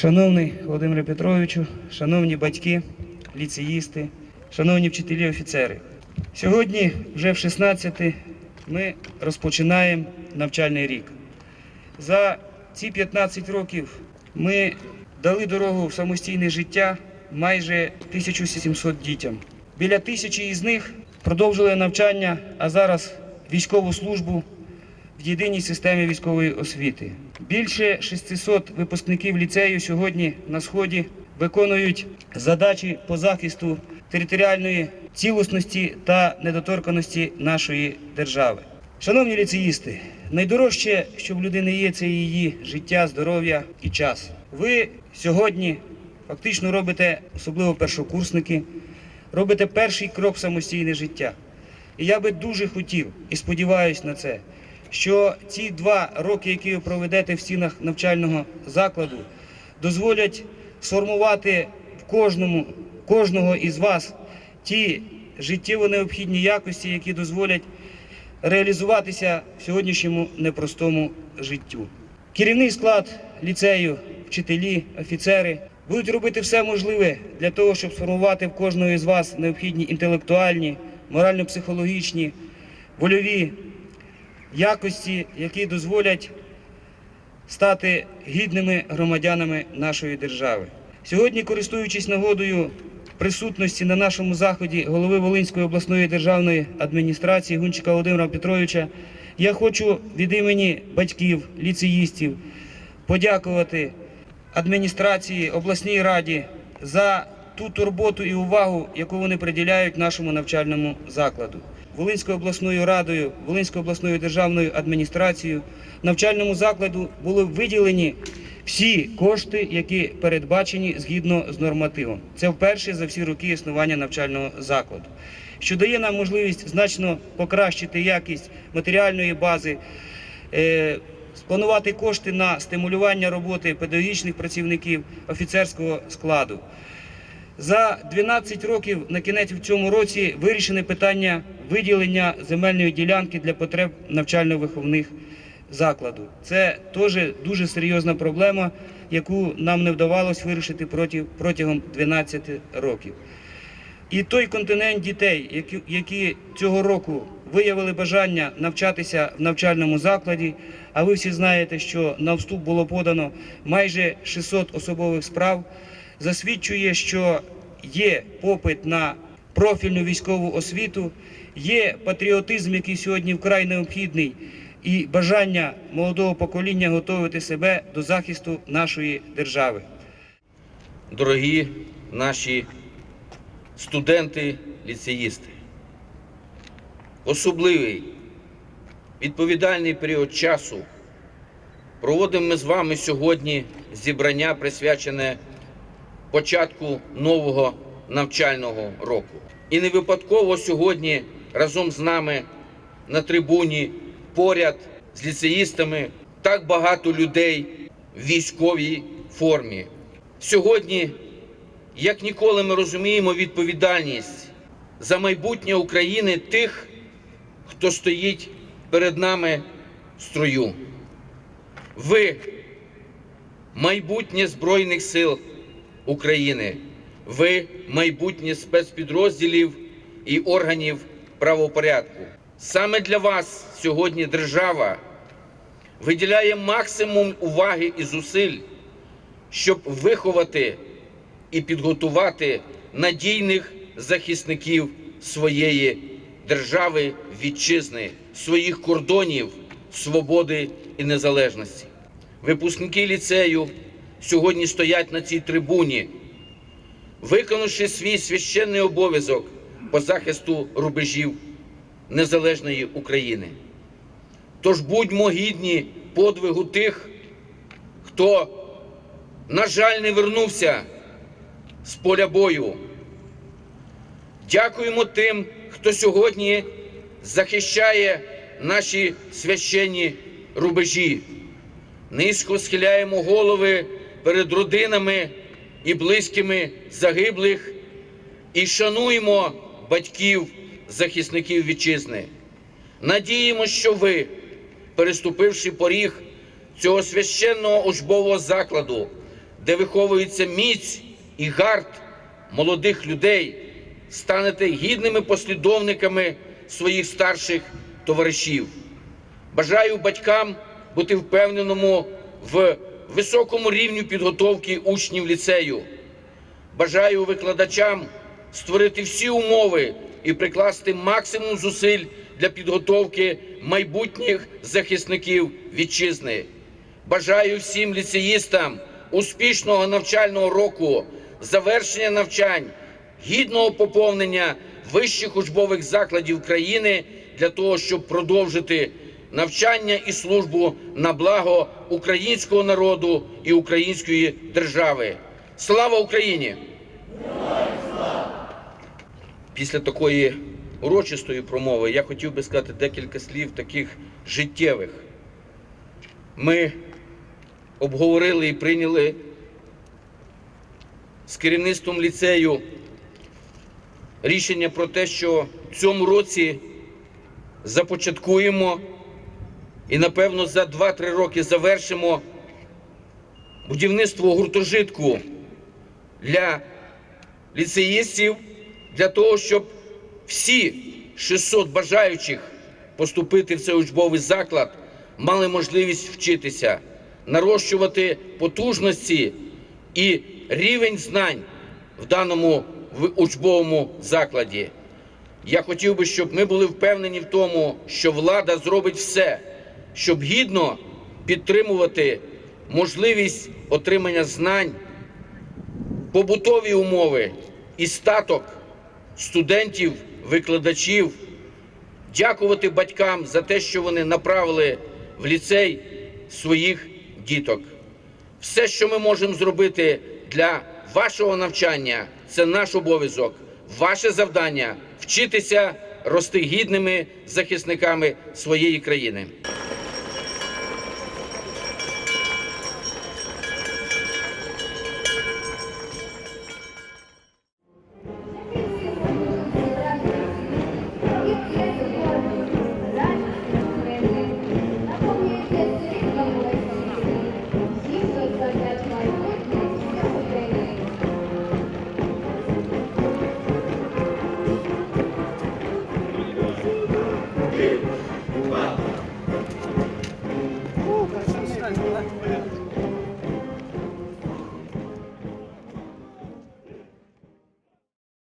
Шановний Володимире Петровичу, шановні батьки, ліцеїсти, шановні вчителі офіцери. Сьогодні, вже в 16 ми розпочинаємо навчальний рік. За ці 15 років ми дали дорогу в самостійне життя майже 1700 дітям. Біля тисячі із них продовжили навчання, а зараз військову службу в єдиній системі військової освіти. Більше 600 випускників ліцею сьогодні на сході виконують задачі по захисту територіальної цілісності та недоторканості нашої держави. Шановні ліцеїсти, найдорожче, що в людини є, це її життя, здоров'я і час. Ви сьогодні фактично робите, особливо першокурсники, робите перший крок в самостійне життя. І я би дуже хотів і сподіваюся на це, що ці два роки, які ви проведете в стінах навчального закладу, дозволять сформувати в кожному, кожного із вас ті життєво необхідні якості, які дозволять реалізуватися в сьогоднішньому непростому життю. Керівний склад ліцею, вчителі, офіцери будуть робити все можливе для того, щоб сформувати в кожного із вас необхідні інтелектуальні, морально-психологічні, вольові якості, які дозволять стати гідними громадянами нашої держави. Сьогодні, користуючись нагодою присутності на нашому заході голови Волинської обласної державної адміністрації Гунчика Володимира Петровича, я хочу від імені батьків, ліцеїстів подякувати адміністрації, обласній раді за ту турботу і увагу, яку вони приділяють нашому навчальному закладу. Волинською обласною радою, Волинською обласною державною адміністрацією навчальному закладу були виділені всі кошти, які передбачені згідно з нормативом. Це вперше за всі роки існування навчального закладу, що дає нам можливість значно покращити якість матеріальної бази. е, Спланувати кошти на стимулювання роботи педагогічних працівників офіцерського складу. За 12 років на кінець в цьому році вирішене питання виділення земельної ділянки для потреб навчально-виховних закладу. Це теж дуже серйозна проблема, яку нам не вдавалося вирішити протягом 12 років. І той континент дітей, які цього року виявили бажання навчатися в навчальному закладі, а ви всі знаєте, що на вступ було подано майже 600 особових справ, засвідчує, що є попит на профільну військову освіту, є патріотизм, який сьогодні вкрай необхідний, і бажання молодого покоління готувати себе до захисту нашої держави. дорогі наші студенти, ліцеїсти. Особливий відповідальний період часу проводимо ми з вами сьогодні зібрання, присвячене початку нового навчального року. І не випадково сьогодні разом з нами на трибуні поряд з ліцеїстами так багато людей в військовій формі. Сьогодні як ніколи ми розуміємо відповідальність за майбутнє України тих, хто стоїть перед нами в строю. Ви майбутнє Збройних сил України, ви майбутнє спецпідрозділів і органів правопорядку. Саме для вас сьогодні держава виділяє максимум уваги і зусиль, щоб виховати і підготувати надійних захисників своєї держави, вітчизни, своїх кордонів, свободи і незалежності. Випускники ліцею сьогодні стоять на цій трибуні, виконавши свій священний обов'язок по захисту рубежів незалежної України. Тож будьмо гідні подвигу тих, хто, на жаль, не вернувся з поля бою. Дякуємо тим, хто сьогодні захищає наші священні рубежі. Низько схиляємо голови перед родинами і близькими загиблих і шануємо батьків, захисників вітчизни. Надіємо, що ви, переступивши поріг цього священного учбового закладу, де виховується міць і гард молодих людей, станете гідними послідовниками своїх старших товаришів. Бажаю батькам бути впевненому в високому рівні підготовки учнів ліцею. Бажаю викладачам створити всі умови і прикласти максимум зусиль для підготовки майбутніх захисників вітчизни. Бажаю всім ліцеїстам успішного навчального року, завершення навчань, гідного поповнення вищих учбових закладів країни для того, щоб продовжити навчання і службу на благо українського народу і української держави. Слава Україні! Після такої урочистої промови я хотів би сказати декілька слів таких життєвих. Ми обговорили і прийняли з керівництвом ліцею рішення про те, що в цьому році започаткуємо і, напевно, за 2-3 роки завершимо будівництво гуртожитку для ліцеїстів, для того, щоб всі 600 бажаючих поступити в цей учбовий заклад мали можливість вчитися, нарощувати потужності і рівень знань в даному учбовому закладі. Я хотів би, щоб ми були впевнені в тому, що влада зробить все, щоб гідно підтримувати можливість отримання знань, побутові умови і статок студентів, викладачів, дякувати батькам за те, що вони направили в ліцей своїх діток. Все, що ми можемо зробити для вашого навчання, це наш обов'язок. Ваше завдання вчитися рости гідними захисниками своєї країни.